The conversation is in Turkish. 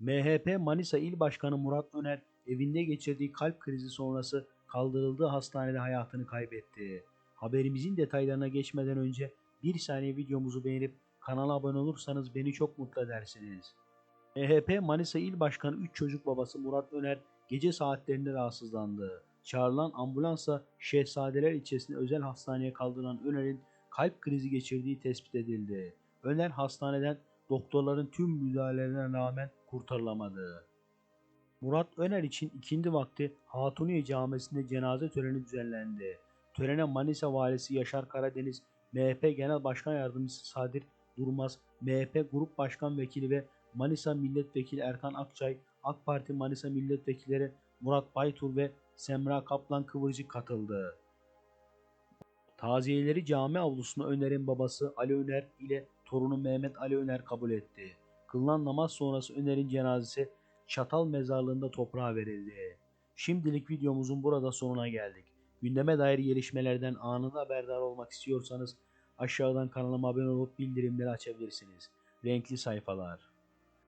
MHP Manisa İl Başkanı Murat Öner evinde geçirdiği kalp krizi sonrası kaldırıldığı hastanede hayatını kaybetti. Haberimizin detaylarına geçmeden önce bir saniye videomuzu beğenip kanala abone olursanız beni çok mutlu edersiniz. MHP Manisa İl Başkanı 3 çocuk babası Murat Öner gece saatlerinde rahatsızlandı. Çağrılan ambulansa Şehzadeler ilçesinde özel hastaneye kaldırılan Öner'in kalp krizi geçirdiği tespit edildi. Öner hastaneden doktorların tüm müdahalelerine rağmen kurtarılamadı. Murat Öner için ikindi vakti Hatuniye Camisi'nde cenaze töreni düzenlendi. Törene Manisa Valisi Yaşar Karadeniz, MHP Genel Başkan Yardımcısı Sadir Durmaz, MHP Grup Başkan Vekili ve Manisa Milletvekili Erkan Akçay, AK Parti Manisa Milletvekilleri Murat Baytur ve Semra Kaplan Kıvırcık katıldı. Taziyeleri cami avlusuna Öner'in babası Ali Öner ile torunu Mehmet Ali Öner kabul etti. Kılınan namaz sonrası Öner'in cenazesi Çatal mezarlığında toprağa verildi. Şimdilik videomuzun burada sonuna geldik. Gündeme dair gelişmelerden anında haberdar olmak istiyorsanız aşağıdan kanalıma abone olup bildirimleri açabilirsiniz. Renkli sayfalar.